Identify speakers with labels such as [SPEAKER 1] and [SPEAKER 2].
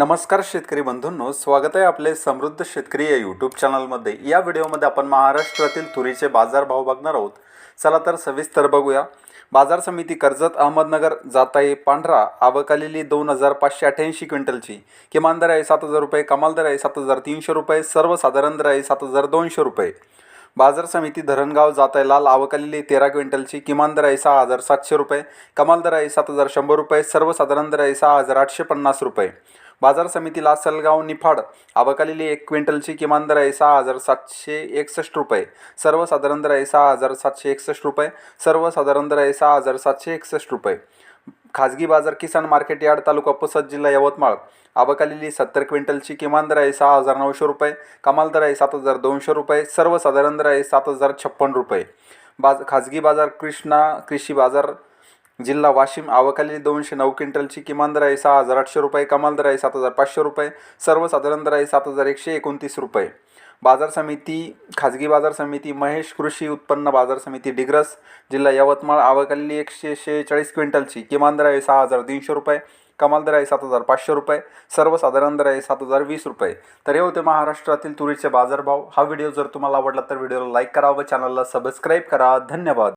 [SPEAKER 1] नमस्कार शेतकरी बंधूंनो स्वागत आहे आपले समृद्ध शेतकरी या यूट्यूब चॅनलमध्ये या व्हिडिओमध्ये आपण महाराष्ट्रातील तुरीचे बाजारभाव बघणार आहोत. चला तर सविस्तर बघूया. बाजार समिती कर्जत अहमदनगर जाताई पांढरा आवक आलेली दोन हजार पाचशे अठ्ठ्याऐंशी क्विंटलची. किमान दर आहे सात हजार रुपये कमाल दर आहे सात हजार तीनशे रुपये सर्वसाधारण दर आहे सात हजार दोनशे रुपये. बाजार समिती धरणगाव जात आहे लाल आवक आलेली तेरा क्विंटलची. किमान दर आहे सहा हजार सातशे रुपये कमाल दर आहे सात हजार शंभर रुपये सर्वसाधारण दर आहे सहा हजार आठशे पन्नास रुपये. बाजार समितीला सलगाव निफाड आवक एक क्विंटलची किमान दर आहे सहा हजार सातशे एकसष्ट रुपये. सर्वसाधारण दर आहे सहा हजार सातशे एकसष्ट रुपये. सर्वसाधारण दर आहे सहा हजार सातशे एकसष्ट रुपये. खाजगी बाजार किसान मार्केट यार्ड तालुका पुसद जिल्हा यवतमाळ. आबकालेली सत्तर क्विंटलची किमान दर आहे सहा हजार नऊशे रुपये. कमाल दर आहे सात हजार दोनशे रुपये. सर्वसाधारण दर आहे सात हजार छप्पन रुपये. बाज खाजगी बाजार कृष्णा कृषी बाजार जिल्हा वाशिम आवक दोनशे नऊ क्विंटलची किमान दर आहे सहा हजार आठशे रुपये कमाल दर आहे सात हजार पाचशे रुपये सर्वसाधारण दर आहे सात हजार एकशे एकोणतीस रुपये. बाजार समिती खाजगी बाजार समिती महेश कृषी उत्पन्न बाजार समिती डिग्रस जिल्हा यवतमाळ आवक एकशे शेहेचाळीस क्विंटलची किमान दर आहे सहा हजार तीनशे रुपये कमाल दर आहे सात हजार पाचशे रुपये सर्वसाधारण दर आहे सात हजार वीस रुपये. तर हे होते महाराष्ट्रातील तुरीचे बाजारभाव. हा व्हिडिओ जर तुम्हाला आवडला तर व्हिडिओला लाईक करा व चॅनलला सबस्क्राईब करा. धन्यवाद.